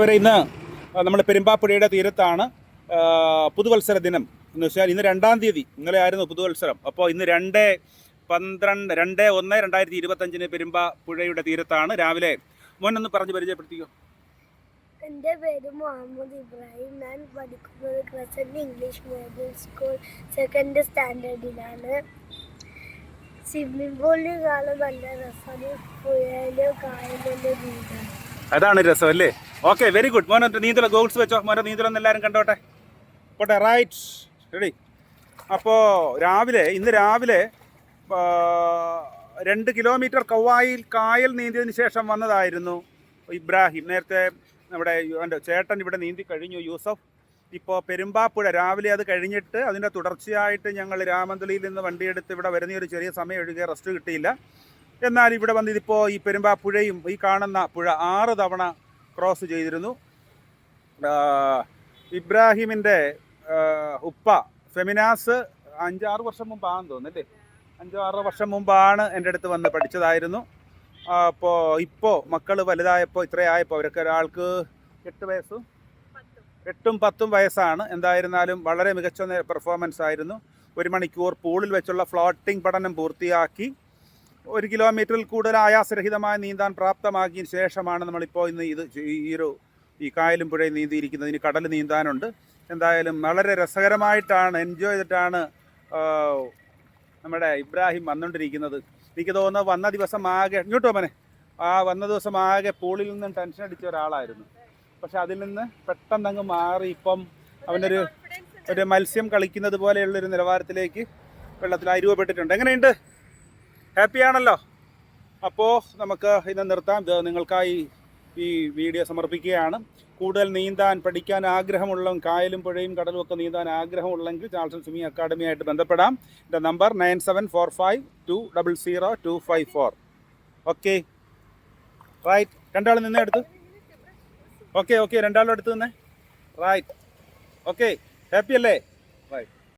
വരെ ഇന്ന് നമ്മൾ പെരുമ്പാപ്പുഴയുടെ തീരത്താണ് പുതുവത്സര ദിനം എന്ന് വെച്ചാൽ ഇന്ന് രണ്ടാം തീയതി. ഇന്നലെ ആയിരുന്നു പുതുവത്സരം. അപ്പോൾ ഇന്ന് രണ്ട് പന്ത്രണ്ട് രണ്ട് ഒന്ന് രണ്ടായിരത്തി ഇരുപത്തഞ്ചിന് പെരുമ്പാപ്പുഴയുടെ തീരത്താണ്. രാവിലെ മോനൊന്ന് പറഞ്ഞ് പരിചയപ്പെടുത്തിക്കോ. എന്റെ പേര് മുഹമ്മദ് ഇബ്രാഹിം. ഞാൻ പഠിക്കുന്നത് crescent English medium school second സ്റ്റാൻഡേർഡിലാണ്. Swimming പൂളിൽ കാണാൻ നല്ല രസമാണ് പുഴയിലോ കായലിലോ അതാണ് രസം അല്ലേ? ഓക്കെ വെരി ഗുഡ് മോനെ നീന്തൽ ഗോൾസ് വെച്ചോ. മോനെ നീന്തലൊന്ന് എല്ലാവരും കണ്ടോട്ടെ? പോട്ടെ റൈറ്റ് റെഡി അപ്പോൾ രാവിലെ ഇന്ന് രാവിലെ രണ്ട് കിലോമീറ്റർ കവായിൽ കായൽ നീന്തിയതിന് ശേഷം വന്നതായിരുന്നു ഇബ്രാഹിം. നേരത്തെ നമ്മുടെ എന്റെ ചേട്ടൻ ഇവിടെ നീന്തി കഴിഞ്ഞു യൂസഫ്. ഇപ്പോൾ പെരുമ്പാപ്പുഴ രാവിലെ അത് കഴിഞ്ഞിട്ട് അതിന്റെ തുടർച്ചയായിട്ട് ഞങ്ങൾ രാമന്തളിയിൽ നിന്ന് വണ്ടിയെടുത്ത് ഇവിടെ വരുന്ന ഒരു ചെറിയ സമയം ഒഴികെ റെസ്റ്റ് കിട്ടിയില്ല. എന്നാൽ ഇവിടെ വന്ന് ഇതിപ്പോൾ ഈ പെരുമ്പാപ്പുഴയും ഈ കാണുന്ന പുഴ ആറ് തവണ ക്രോസ് ചെയ്തിരുന്നു. ഇബ്രാഹിമിന്റെ ഉപ്പ ഫെമിനാസ് അഞ്ചാറ് വർഷം മുമ്പാണെന്ന് തോന്നുന്നല്ലേ അഞ്ചോ ആറോ വർഷം മുമ്പാണ് എന്റെ അടുത്ത് വന്ന് പഠിച്ചതായിരുന്നു. അപ്പോൾ ഇപ്പോൾ മക്കൾ വലുതായപ്പോൾ ഇത്രയായപ്പോൾ അവരൊക്കെ ഒരാൾക്ക് എട്ട് വയസ്സും? എട്ടും പത്തും വയസ്സാണ്. എന്തായിരുന്നാലും വളരെ മികച്ച പെർഫോമൻസ് ആയിരുന്നു. ഒരു മണിക്കൂർ പൂളിൽ വെച്ചുള്ള ഫ്ലോട്ടിംഗ് പഠനം പൂർത്തിയാക്കി. ഒരു കിലോമീറ്ററിൽ കൂടുതൽ ആയാസരഹിതമായി നീന്താൻ പ്രാപ്തമാക്കിയതിന് ശേഷമാണ് നമ്മളിപ്പോൾ ഇന്ന് ഇത് ഈ ഒരു ഈ കായലും പുഴയും നീന്തിയിരിക്കുന്നത്. ഇനി കടൽ നീന്താനുണ്ട്. എന്തായാലും വളരെ രസകരമായിട്ടാണ് എൻജോയ് ചെയ്തിട്ടാണ് നമ്മുടെ ഇബ്രാഹിം വന്നുകൊണ്ടിരിക്കുന്നത് എനിക്ക് തോന്നുന്നു വന്ന ദിവസം ആകെ ഇങ്ങോട്ടോ മനെ. ആ വന്ന ദിവസം ആകെ പൂളിൽ നിന്നും ടെൻഷൻ അടിച്ച ഒരാളായിരുന്നു. പക്ഷെ അതിൽ നിന്ന് പെട്ടെന്ന് അങ്ങ് മാറി ഇപ്പം അവനൊരു ഒരു മത്സ്യം കളിക്കുന്നത് പോലെയുള്ളൊരു നിലവാരത്തിലേക്ക് വെള്ളത്തിൽ അരുവപ്പെട്ടിട്ടുണ്ട് എങ്ങനെയുണ്ട്? ഹാപ്പി ആണല്ലോ അപ്പോൾ നമുക്ക് ഇന്ന് നിർത്താം. ഇത് നിങ്ങൾക്കായി ഈ വീഡിയോ സമർപ്പിക്കുകയാണ്. കൂടുതൽ നീന്താൻ പഠിക്കാൻ ആഗ്രഹമുള്ള കായലും പുഴയും കടലും ഒക്കെ നീന്താൻ ആഗ്രഹമുള്ളെങ്കിൽ ചാൾസൺ സ്വിമ്മിംഗ് അക്കാഡമിയായിട്ട് ബന്ധപ്പെടാം. എന്റെ number nine seven four five two double zero two five four. Okay. Right. രണ്ടാൾ നിന്നേ എടുത്ത് ഓക്കെ ഓക്കെ. രണ്ടാളും എടുത്ത് നിന്നേ. റൈറ്റ്. ഓക്കെ. ഹാപ്പി അല്ലേ